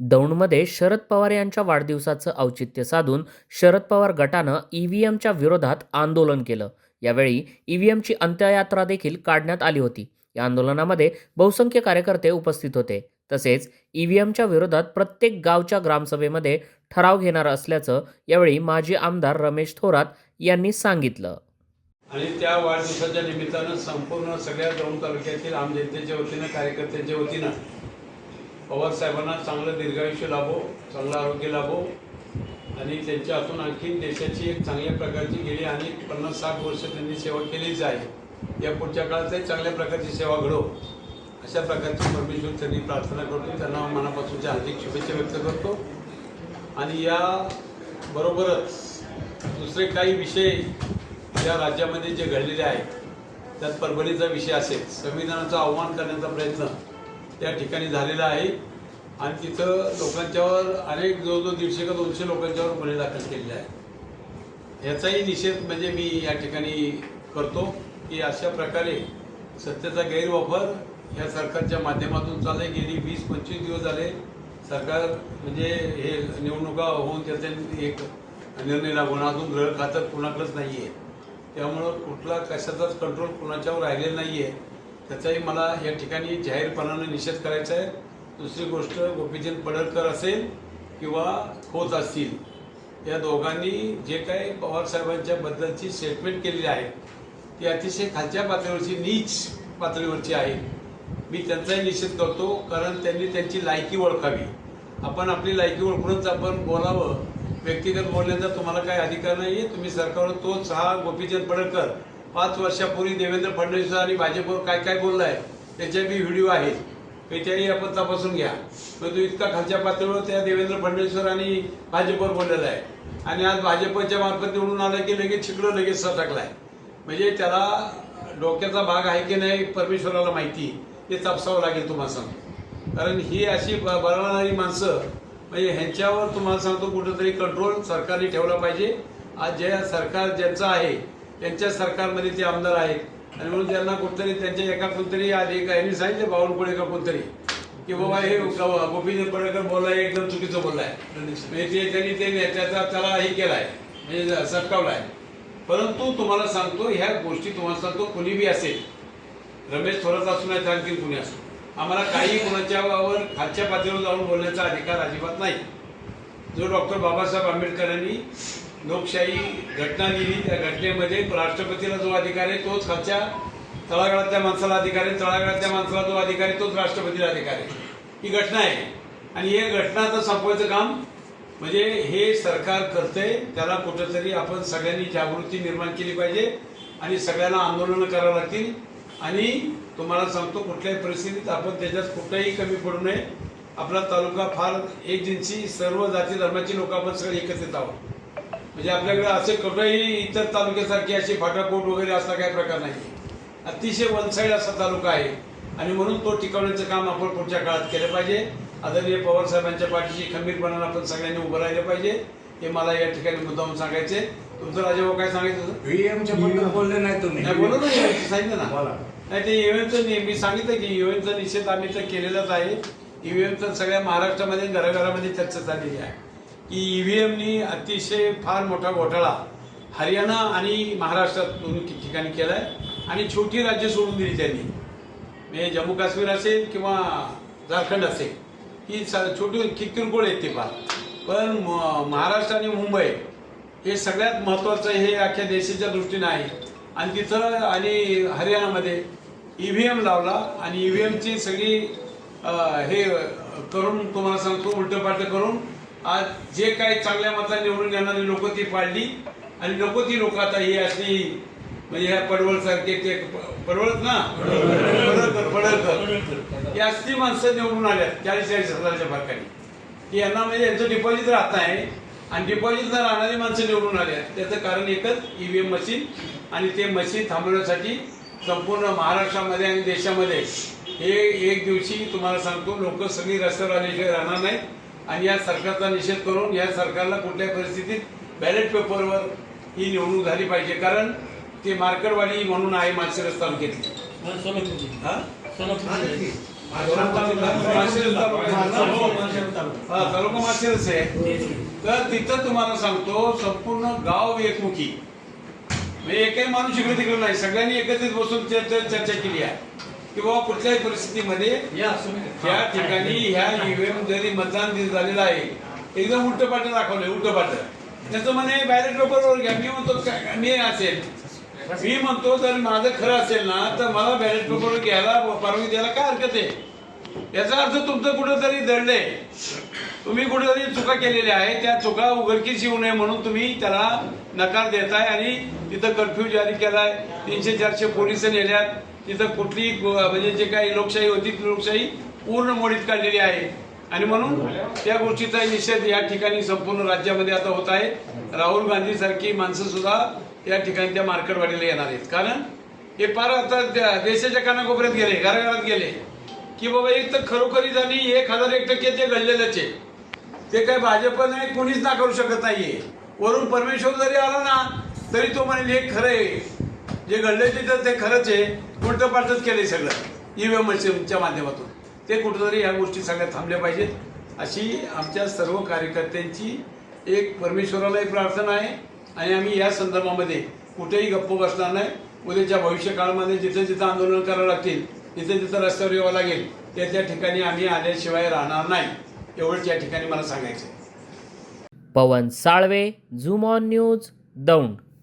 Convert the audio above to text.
दौंडमध्ये शरद पवार यांच्या वाढदिवसाचं औचित्य साधून शरद पवार गटानं ईव्हीएमच्या विरोधात आंदोलन केलं. यावेळी ईव्हीएमची अंत्ययात्रा देखील काढण्यात आली होती. या आंदोलनामध्ये बहुसंख्य कार्यकर्ते उपस्थित होते. तसेच ईव्हीएमच्या विरोधात प्रत्येक गावच्या ग्रामसभेमध्ये ठराव घेणार असल्याचं यावेळी माजी आमदार रमेश थोरात यांनी सांगितलं. आणि त्या वाढदिवसाच्या निमित्तानं संपूर्ण सगळ्या दौंड तालुक्यातील आम जनतेच्या वतीनं कार्यकर्त्यांच्या वतीनं पवार साहेबांना चांगलं दीर्घायुष्य लाभो चांगलं आरोग्य लाभो. आणि त्यांच्या हातून आणखीन देशाची एक चांगल्या प्रकारची गेली आणि पन्नास साठ वर्ष त्यांनी सेवा केलीच आहे. या पुढच्या काळातही चांगल्या प्रकारची सेवा घडो. अशा प्रकारची परमेश्वर त्यांनी प्रार्थना करतो. त्यांना मनापासूनच्या हार्दिक शुभेच्छा व्यक्त करतो. आणि या बरोबरच दुसरे काही विषय या राज्यामध्ये जे घडलेले आहेत त्यात परभणीचा विषय असेल. संविधानाचा आव्हान करण्याचा प्रयत्न त्या ठिकाणी झालेला आहे. आणि तिथं लोकांच्यावर अनेक जवळजवळ दीडशे का दोनशे लोकांच्यावर गुन्हे दाखल केलेले आहेत. याचाही निषेध म्हणजे मी या ठिकाणी करतो की अशा प्रकारे सत्तेचा गैरवापर या सरकारच्या माध्यमातून चालले. गेली वीस पंचवीस दिवस झाले सरकार म्हणजे हे निवडणुका होऊन त्याचे एक निर्णय लागून अजून ग्रह खातं कुणाकडंच नाही आहे त्यामुळं कुठला कशाचाच कंट्रोल कुणाच्यावर राहिलेला नाही आहे त्याचाही मला या ठिकाणी जाहीरपणानं निषेध करायचा आहे. दुसरी गोष्ट गोपीचंद पडळकर असेल किंवा खोत असतील या दोघांनी जे काही पवारसाहेबांच्या बद्दलची स्टेटमेंट केलेली आहे ती अतिशय खालच्या पातळीवरची नीच पातळीवरची आहे. मी त्यांचाही निषेध करतो कारण त्यांनी त्यांची लायकी ओळखावी. आपण आपली लायकी ओळखूनच आपण बोलावं. व्यक्तिगत बोलण्याचा तुम्हाला काही अधिकार नाही आहे तुम्ही सरकारवर तोच हा गोपीचंद पडळकर पाच वर्षापूर्वी देवेंद्र फडणवीस आणि भाजपवर काय काय बोललं आहे त्याचे बी व्हिडिओ आहेत. त्याच्याही आपण तपासून घ्या. परंतु इतका खालच्या पातळीवर त्या देवेंद्र फडणवीसवर आणि भाजपवर बोललेला आहे. आणि आज भाजपच्या मार्फत निवडून आलं की लगेच छिकडं लगेच सटकलाय म्हणजे त्याला डोक्याचा भाग आहे की नाही परमेश्वराला माहिती हे तपासावं लागेल तुम्हाला सांगतो. कारण ही अशी ब- बरळणारी माणसं म्हणजे ह्यांच्यावर तुम्हाला सांगतो कुठंतरी कंट्रोल सरकारने ठेवला पाहिजे. आज जे सरकार ज्यांचं आहे त्यांच्या सरकारमध्ये ते आमदार आहेत. आणि म्हणून त्यांना कुठतरी त्यांच्या एका कोणतरी आधी यांनी सांगितलं बावनकुळे का कोणतरी. की बाबा हे ग- गोपीचंद पडळकर बोललाय एकदम चुकीचं बोललाय म्हणजे त्यांनी ते त्याचा त्याला हे केलाय. म्हणजे सटकावलाय. परंतु तुम्हाला सांगतो ह्या गोष्टी तुम्हाला सांगतो कुणी बी असेल रमेश थोरात असू नाही तर आणखी कुणी असो. आम्हाला काही कुणाच्यावर खालच्या पातळीवर जाऊन बोलण्याचा अधिकार अजिबात नाही. जो डॉक्टर बाबासाहेब आंबेडकरांनी लोकशाही घटना लिहिली त्या घटनेमध्ये राष्ट्रपतीला जो अधिकार आहे तोच खालच्या तळागाळातल्या माणसाला अधिकार आहे. तळागाळातल्या माणसाला जो अधिकार आहे तोच राष्ट्रपतीला अधिकार आहे. ही घटना आहे. आणि हे घटना आता संपवायचं काम म्हणजे हे सरकार करतंय त्याला कुठंतरी आपण सगळ्यांनी जागृती निर्माण केली पाहिजे आणि सगळ्यांना आंदोलनं करावं लागतील. आणि तुम्हाला सांगतो कुठल्याही परिस्थितीत आपण त्याच्यात कुठंही कमी पडू नये. आपला तालुका फार एक जिन्सी सर्व जाती धर्माची लोक आपण सगळे एकत्रित आहोत. म्हणजे आपल्याकडे असे कुठेही इतर तालुक्यासारखी अशी फाटाकोट वगैरे असा काही प्रकार नाही. अतिशय वन साईड असा तालुका आहे. आणि म्हणून तो टिकवण्याचं काम आपण पुढच्या काळात केलं पाहिजे. आदरणीय पवार साहेबांच्या पाठीशी खंबीरपणानं आपण सगळ्यांनी उभं राहिलं पाहिजे. हे मला या ठिकाणी मुद्दाम सांगायचे तुमचं राजाभाऊ काय सांगायचं? व्हीएमच्या बद्दल बोलले नाही तुम्ही. नाही बोलू ना EVM सांगितलं ना. नाही ते ईव्हीएमचं मी सांगितलं की ईव्हीएमचा निषेध आम्ही तर केलेलाच आहे. ईव्हीएमचं सगळ्या महाराष्ट्रामध्ये घराघरामध्ये चर्चा झालेली आहे. की ईव्हीएमनी अतिशय फार मोठा घोटाळा हरियाणा आणि महाराष्ट्रात दोन ठि- ठिकाणी आहे आणि छोटी राज्य सोडून दिली त्यांनी. म्हणजे जम्मू काश्मीर असेल किंवा झारखंड असेल ही स- छोटी कि- किरकोळ आहेत ते फार. पण म- महाराष्ट्र आणि मुंबई हे सगळ्यात महत्त्वाचं हे अख्ख्या देशाच्या दृष्टीने आहे. आणि तिथं आणि हरियाणामध्ये ई व्ही एम लावला आणि ई व्ही एमची सगळी हे करून तुम्हाला सांगतो उलटपालट करून आज जे काही चांगल्या मताने निवडून येणारी लोक ती पाडली. आणि नको ती लोक आता ही अशी म्हणजे ह्या पडवळ सारखे ते पडवळत ना? पडळकर पडळकर असली माणसं निवडून आल्या चाळीस चाळीस हजाराच्या फरकाने की यांना म्हणजे यांचं डिपॉझिट राहत आहे. आणि डिपॉझिट राहणारी माणसं निवडून आली आहेत त्याचं कारण एकच ईव्हीएम मशीन आणि ते मशीन थांबवण्यासाठी संपूर्ण महाराष्ट्रामध्ये आणि देशामध्ये हे एक दिवशी तुम्हाला सांगतो लोक सगळी रस्त्यावर आल्याशिवाय राहणार नाहीत. आणि या सरकारचा निषेध करून या सरकारला कुठल्याही परिस्थितीत बॅलेट पेपरवर ही निवडणूक झाली पाहिजे. कारण ते मार्केटवाडी म्हणून आहे माळशिरस तालुक्यातली. हा? तालुका माळशिरस आहे. तर तिथं तुम्हाला सांगतो संपूर्ण गाव एकमुखी. म्हणजे एकही माणूस इकडे तिकडे नाही. सगळ्यांनी एकत्रित बसून चर्चा केली आहे. की बाबा कुठल्याही परिस्थितीमध्ये त्या ठिकाणी ह्या ईव्हीएम जरी मतदान दिन झालेलं आहे एकदम उलट पाठ दाखवलंय उलट पाठ त्याचं म्हणे बॅलेट पेपरवर घ्या. मी म्हणतो मी असेल. मी म्हणतो जर माझं खरं असेल ना तर मला बॅलेट पेपरवर घ्यायला परवानगी द्यायला काय हरकत आहे? याचा अर्थ तुमचं कुठेतरी दडलंय. तुम्ही कुठेतरी चुका केलेल्या आहे त्या चुका उघडकीस येऊ नये म्हणून तुम्ही त्याला नकार देताय आणि तिथं कर्फ्यू जारी केलाय. तीनशे चारशे पोलीस नेल्यात. तिथं कुठली म्हणजे जे काही लोकशाही होती ती लोकशाही पूर्ण मोडीत काढलेली आहे. आणि म्हणून त्या गोष्टीचा निषेध या ठिकाणी संपूर्ण राज्यामध्ये आता होत आहे. राहुल गांधी सारखी माणसं सुद्धा या ठिकाणी त्या मार्केटवाडीला येणार आहेत. कारण हे फार आता देशाच्या कानाकोपऱ्यात गेले घराघरात गेले की बाबा एक तर खरोखरी झाली एक हजार एक टक्के ते घडलेलंच आहे. ते काय भाजप नाही कोणीच ना करू शकत नाहीये. वरून परमेश्वर जरी आला ना तरी तो म्हणेल हे खरं आहे. जे घडले तिथं ते खरंच आहे. उलटं पालटच केले सगळं. ई ईव्हीएम मशीनच्या माध्यमातून. ते कुठंतरी ह्या गोष्टी सगळ्या थांबल्या पाहिजेत. अशी आमच्या सर्व कार्यकर्त्यांची एक परमेश्वरालाही प्रार्थना आहे. आणि आम्ही या संदर्भामध्ये कुठेही गप्प बसणार नाही. उद्याच्या भविष्य काळामध्ये जिथं जिथं आंदोलन करावं लागतील जिथं जिथं रस्त्यावर यावं लागेल त्या त्या ठिकाणी आम्ही आल्याशिवाय राहणार नाही. एवढंच या ठिकाणी मला सांगायचं Pawan Salve zoom on news Daund.